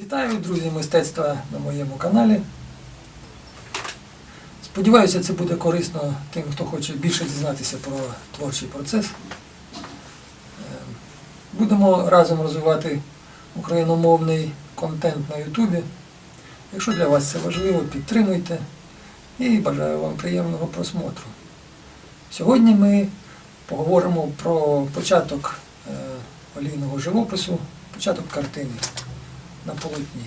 Вітаю, друзі мистецтва на моєму каналі. Сподіваюся, це буде корисно тим, хто хоче більше дізнатися про творчий процес. Е, Будемо разом розвивати україномовний контент на Ютубі. Якщо для вас це важливо, підтримуйте і бажаю вам приємного просмотру. Сьогодні ми поговоримо про початок е, олійного живопису, початок картини на полотні.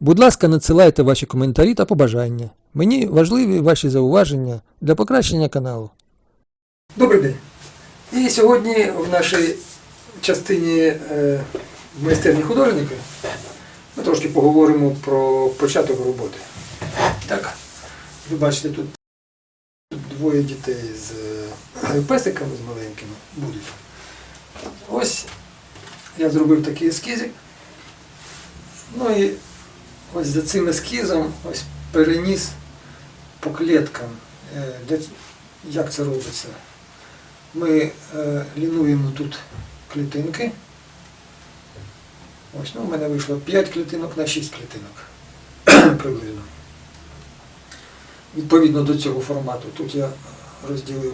Будь ласка, надсилайте ваші коментарі та побажання. Мені важливі ваші зауваження для покращення каналу. Добрий день. І сьогодні в нашій частині е, майстерні художника ми трошки поговоримо про початок роботи. Так, ви бачите, тут, двоє дітей з е, песиками з маленькими будуть. Ось я зробив такий ескізик. Ну і ось за цим ескізом ось переніс по кліткам. Е, Як це робиться? Ми е, лінуємо тут клітинки. Ось, ну, у мене вийшло 5 клітинок на 6 клітинок приблизно. Відповідно до цього формату. Тут я розділив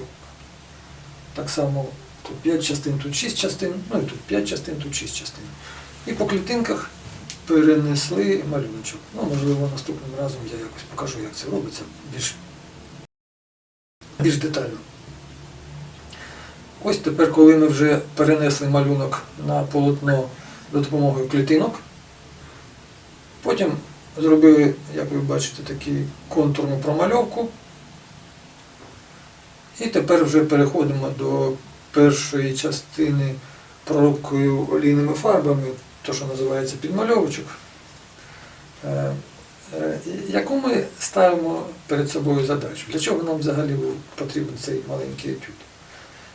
так само тут 5 частин, тут 6 частин, ну і тут 5 частин, тут 6 частин. І по клітинках перенесли малюночок. Ну, можливо, наступним разом я якось покажу, як це робиться більш, більш детально. Ось тепер, коли ми вже перенесли малюнок на полотно за допомогою клітинок, потім зробили, як ви бачите, таку контурну промальовку. І тепер вже переходимо до першої частини проробкою олійними фарбами, то, що називається підмальовочок, е, е, яку ми ставимо перед собою задачу. Для чого нам взагалі був потрібен цей маленький етюд?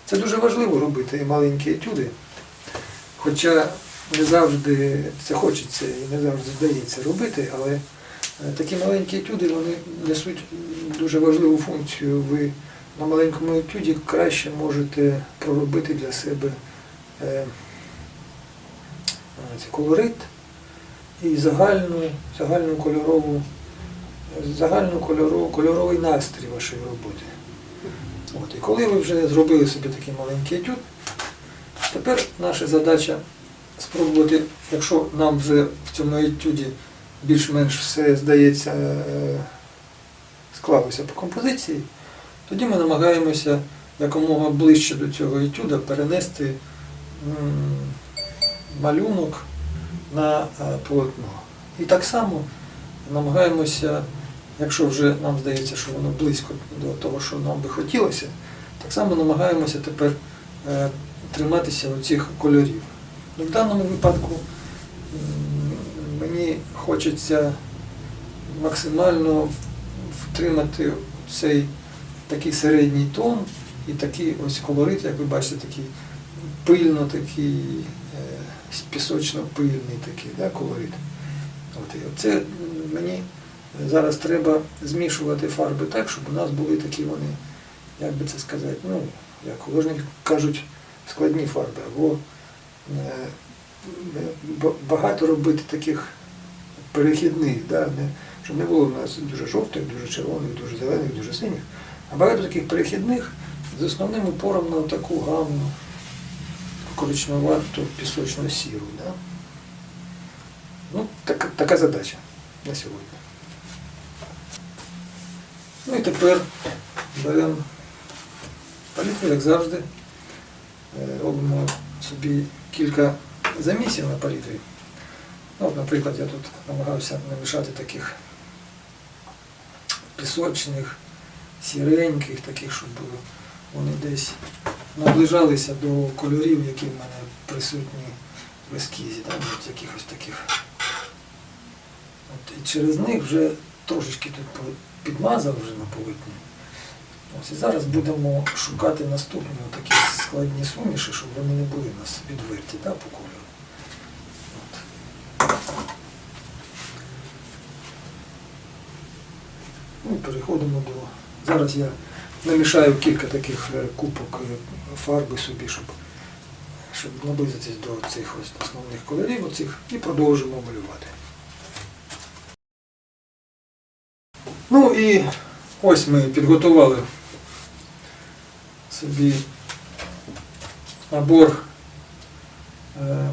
Це дуже важливо робити маленькі етюди, хоча не завжди це хочеться і не завжди вдається робити, але е, такі маленькі етюди вони несуть дуже важливу функцію. Ви на маленькому етюді краще можете проробити для себе е, колорит і загальну, загальну кольорову, загальну кольорову, кольоровий настрій вашої роботи. От, і коли ви вже зробили собі такий маленький етюд, тепер наша задача спробувати, якщо нам вже в цьому етюді більш-менш все здається е, склалося по композиції, тоді ми намагаємося якомога ближче до цього етюда перенести малюнок на е, полотно. І так само намагаємося, якщо вже нам здається, що воно близько до того, що нам би хотілося, так само намагаємося тепер е, триматися оцих кольорів. Ну, в даному випадку мені хочеться максимально втримати цей такий середній тон і такий ось колорит, як ви бачите, такий пильно такий, е, пісочно-пильний такий да, колорит. От, і це мені зараз треба змішувати фарби так, щоб у нас були такі вони, як би це сказати, ну, як художники кажуть, складні фарби. Або багато робити таких перехідних, да, не, щоб не було в нас дуже жовтих, дуже червоних, дуже зелених, дуже синіх, а багато таких перехідних з основним упором на таку гаму коричневату пісочно сіру. Да? Ну, така, така задача на сьогодні. Ну і тепер беремо палітру, як завжди. Е, Робимо собі кілька замісів на палітрі. Ну, от, наприклад, я тут намагався намішати таких пісочних, сіреньких, таких, щоб вони десь наближалися до кольорів, які в мене присутні в ескізі, там, от якихось таких. От, і через них вже трошечки тут підмазав вже на полотні. Ось, і зараз будемо шукати наступні такі складні суміші, щоб вони не були у нас відверті да, по кольору. Ну, переходимо до. Зараз я намішаю кілька таких е, купок е, фарби собі, щоб, щоб наблизитись до цих ось основних кольорів оцих, і продовжимо малювати. Ну і ось ми підготували собі набор е,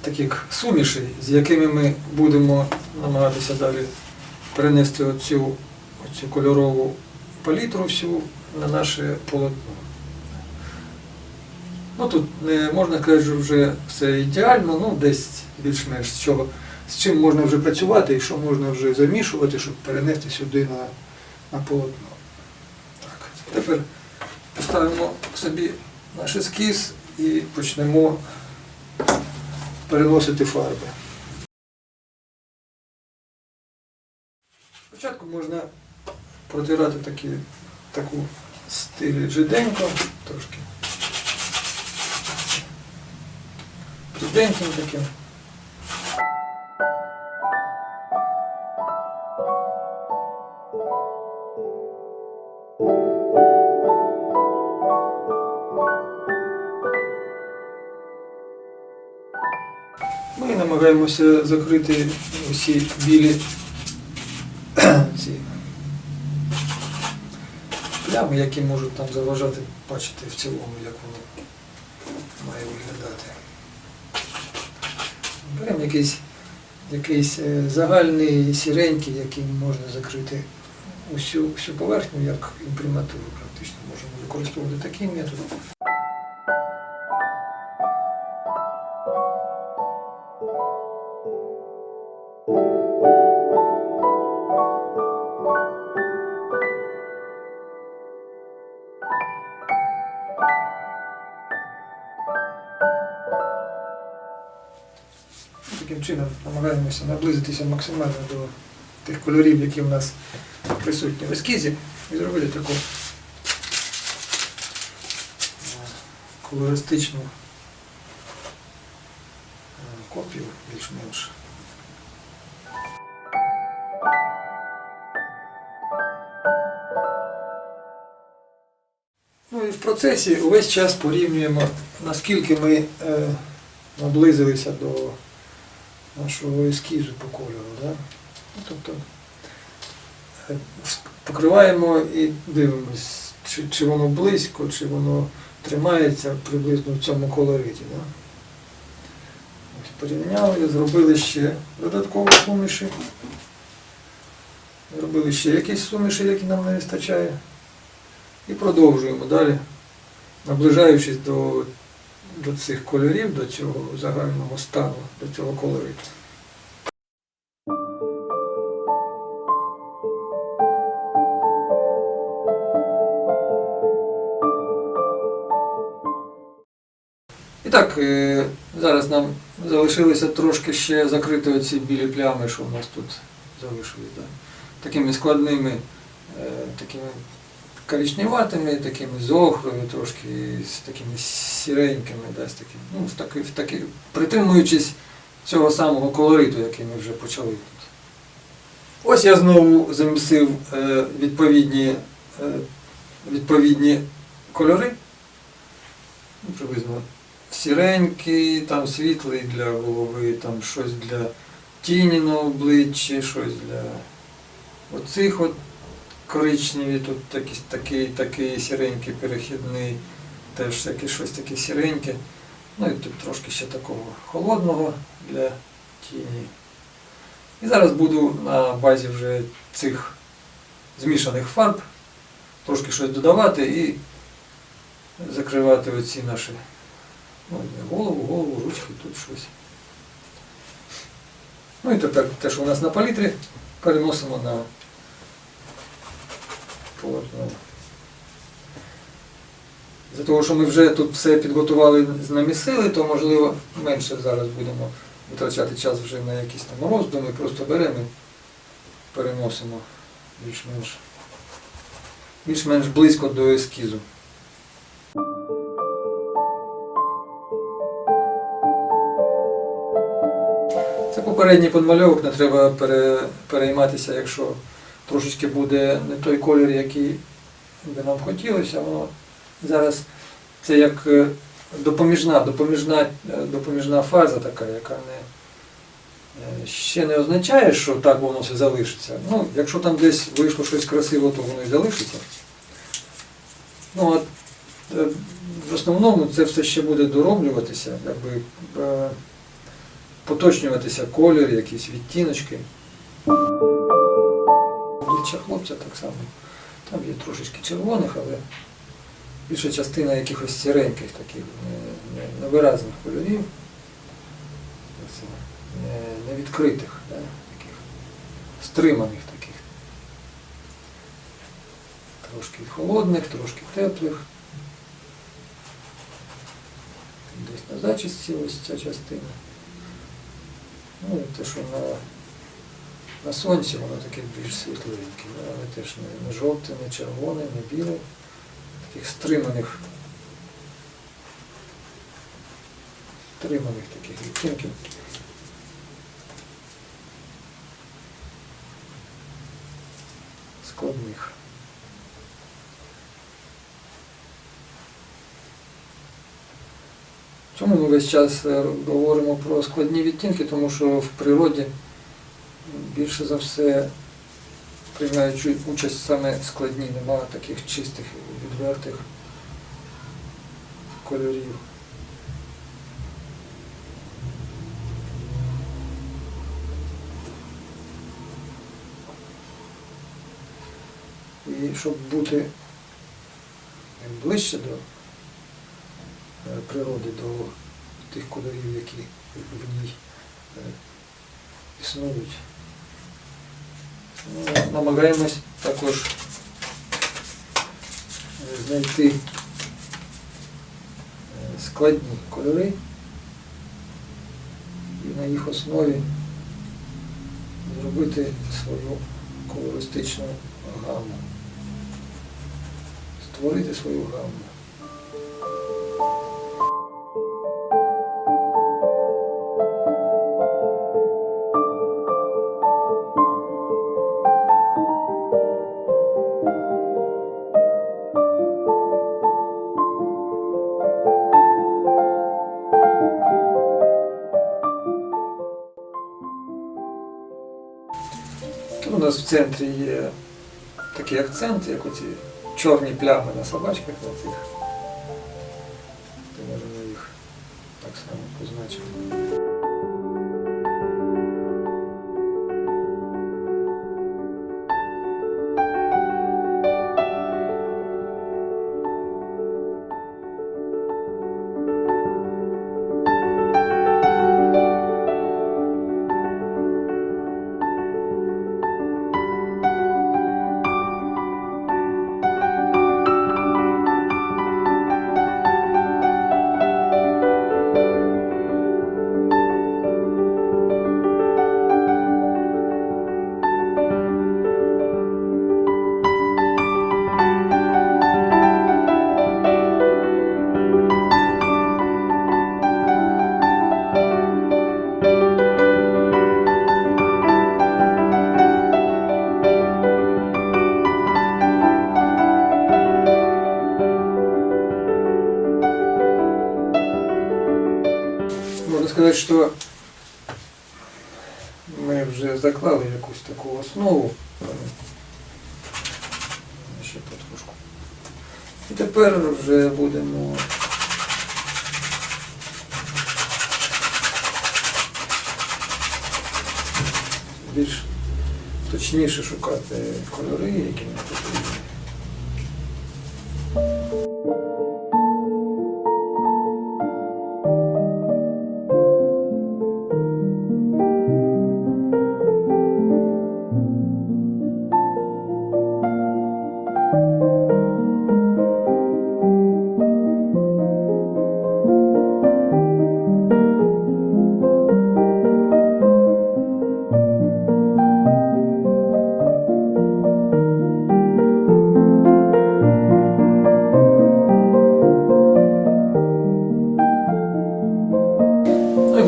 таких сумішей, з якими ми будемо намагатися далі перенести оцю, оцю кольорову палітру всю на наше полотно. Ну тут не можна сказати, що вже все ідеально, ну десь більш-менш з з чим можна вже працювати і що можна вже замішувати, щоб перенести сюди на, на полотно. Так, тепер поставимо собі наш ескіз і почнемо переносити фарби. Спочатку можна протирати такі, таку стилі жиденько, трошки. Жиденьким таким. Намагаємося закрити усі білі ці плями, які можуть там заважати бачити в цілому, як воно має виглядати. Беремо якийсь, якийсь е, загальний сіренький, яким можна закрити усю, всю поверхню, як імприматуру практично. Можемо використовувати такий метод. Чином намагаємося наблизитися максимально до тих кольорів, які в нас присутні в ескізі, і зробити таку колористичну е, копію більш-менш. Ну і в процесі увесь час порівнюємо, наскільки ми е, наблизилися до нашого ескізу по кольору. Да? Ну, тобто е, покриваємо і дивимось, чи, чи воно близько, чи воно тримається приблизно в цьому колориті. Да? Ось порівняли, зробили ще додаткові суміші. Зробили ще якісь суміші, які нам не вистачає. І продовжуємо далі, наближаючись до, до цих кольорів, до цього загального стану, до цього колориту. І так, е, зараз нам залишилося трошки ще закрити оці білі плями, що у нас тут залишились. Такими складними, е, такими коричневатими, такими з охрою, трошки з такими сіренькими, да, з ну, в таки, в таки, притримуючись цього самого колориту, який ми вже почали тут. Ось я знову замісив е, відповідні, е, відповідні кольори. Ну, приблизно сіренький, там світлий для голови, там щось для тіні на обличчі, щось для оцих от коричневі, тут такий, такий, такий сіренький перехідний, теж якесь щось таке сіреньке. Ну і тут трошки ще такого холодного для тіні. І зараз буду на базі вже цих змішаних фарб трошки щось додавати і закривати оці наші ну, голову, голову, ручки, тут щось. Ну і тепер те, що у нас на палітрі, переносимо на полотно. За того, що ми вже тут все підготували, намісили, то можливо менше зараз будемо витрачати час вже на якісь там роздуми, просто беремо і переносимо більш-менш більш-менш близько до ескізу. Це попередній подмальовок, не треба пере, перейматися, якщо трошечки буде не той колір, який би нам хотілося, воно зараз це як е, допоміжна, допоміжна, е, допоміжна фаза така, яка не, е, ще не означає, що так воно все залишиться. Ну, якщо там десь вийшло щось красиво, то воно і залишиться. Ну, а в основному це все ще буде дороблюватися, якби поточнюватися колір, якісь відтіночки. Обличчя хлопця так само. Там є трошечки червоних, але більша частина якихось сіреньких таких не- не- невиразних кольорів. Це не- Невідкритих, таких стриманих таких. Трошки холодних, трошки теплих. Десь на зачісті ось ця частина. Ну і те, що на, на сонці воно таке більш світленьке, але теж не, не жовте, не червоне, не біле. Таких стриманих. Стриманих таких відтінків. Складних. Чому ми весь час е, говоримо про складні відтінки? Тому що в природі більше за все приймають участь саме складні, немає таких чистих, відвертих кольорів. І щоб бути ближче до е, природи, до тих кольорів, які в ній е, існують. Намагаємось також е, знайти е, складні кольори і на їх основі зробити свою колористичну гамму. Створити свою гамму. Нас в центрі є такий акцент, як оці чорні плями на собачках на. Сказати, що ми вже заклали якусь таку основу. Ще потрошку. І тепер вже будемо більш точніше шукати кольори, які нам потрібні.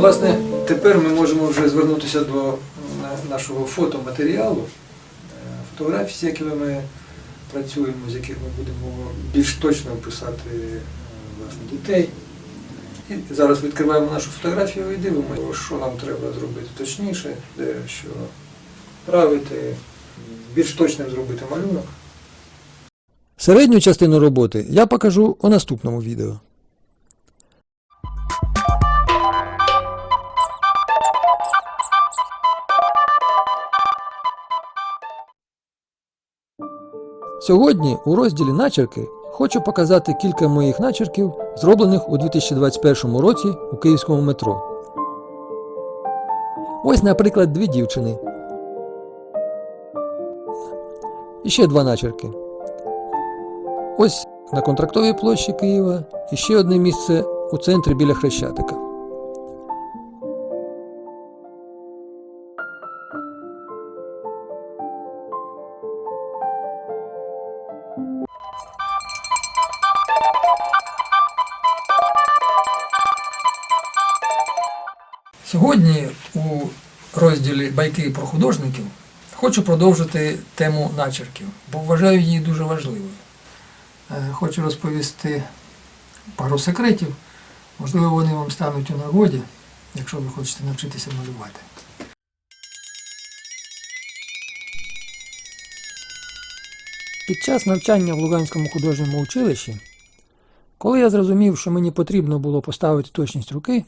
Власне тепер ми можемо вже звернутися до нашого фотоматеріалу, е, фотографій, з якими ми працюємо, з яких ми будемо більш точно описати е, власне, дітей. І зараз відкриваємо нашу фотографію і дивимося, що нам треба зробити точніше, де що правити, більш точним зробити малюнок. Середню частину роботи я покажу у наступному відео. Сьогодні у розділі начерки хочу показати кілька моїх начерків, зроблених у 2021 році у київському метро. Ось, наприклад, дві дівчини. І ще два начерки. Ось на контрактовій площі Києва і ще одне місце у центрі біля Хрещатика. Сьогодні у розділі Байки про художників хочу продовжити тему начерків, бо вважаю її дуже важливою. Е, Хочу розповісти пару секретів. Можливо, вони вам стануть у нагоді, якщо ви хочете навчитися малювати. Під час навчання в Луганському художньому училищі, коли я зрозумів, що мені потрібно було поставити точність руки,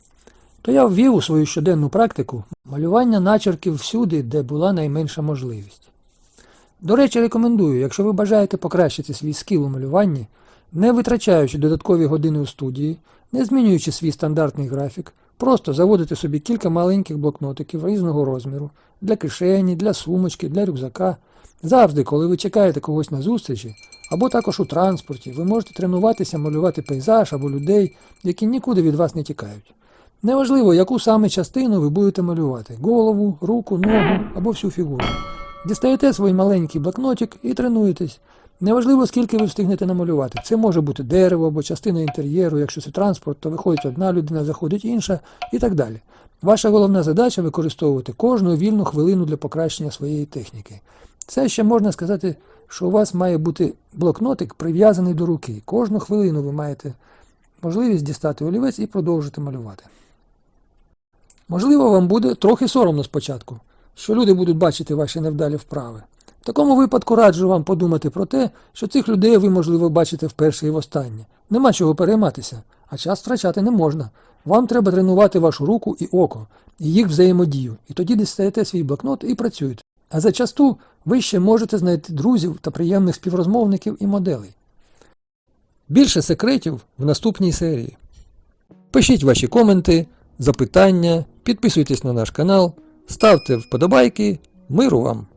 то я ввів у свою щоденну практику малювання начерків всюди, де була найменша можливість. До речі, рекомендую, якщо ви бажаєте покращити свій скіл у малюванні, не витрачаючи додаткові години у студії, не змінюючи свій стандартний графік, просто заводите собі кілька маленьких блокнотиків різного розміру для кишені, для сумочки, для рюкзака. Завжди, коли ви чекаєте когось на зустрічі, або також у транспорті, ви можете тренуватися малювати пейзаж або людей, які нікуди від вас не тікають. Неважливо, яку саме частину ви будете малювати голову, руку, ногу або всю фігуру. Дістаєте свій маленький блокнотик і тренуєтесь. Неважливо, скільки ви встигнете намалювати. Це може бути дерево або частина інтер'єру, якщо це транспорт, то виходить одна людина, заходить інша і так далі. Ваша головна задача використовувати кожну вільну хвилину для покращення своєї техніки. Це ще можна сказати, що у вас має бути блокнотик прив'язаний до руки. Кожну хвилину ви маєте можливість дістати олівець і продовжити малювати. Можливо, вам буде трохи соромно спочатку, що люди будуть бачити ваші невдалі вправи. В такому випадку раджу вам подумати про те, що цих людей ви, можливо, бачите вперше і востаннє. Нема чого перейматися, а час втрачати не можна. Вам треба тренувати вашу руку і око, і їх взаємодію, і тоді дістаєте свій блокнот і працюєте. А за часту ви ще можете знайти друзів та приємних співрозмовників і моделей. Більше секретів в наступній серії. Пишіть ваші коменти, запитання, підписуйтесь на наш канал, ставте вподобайки. Миру вам!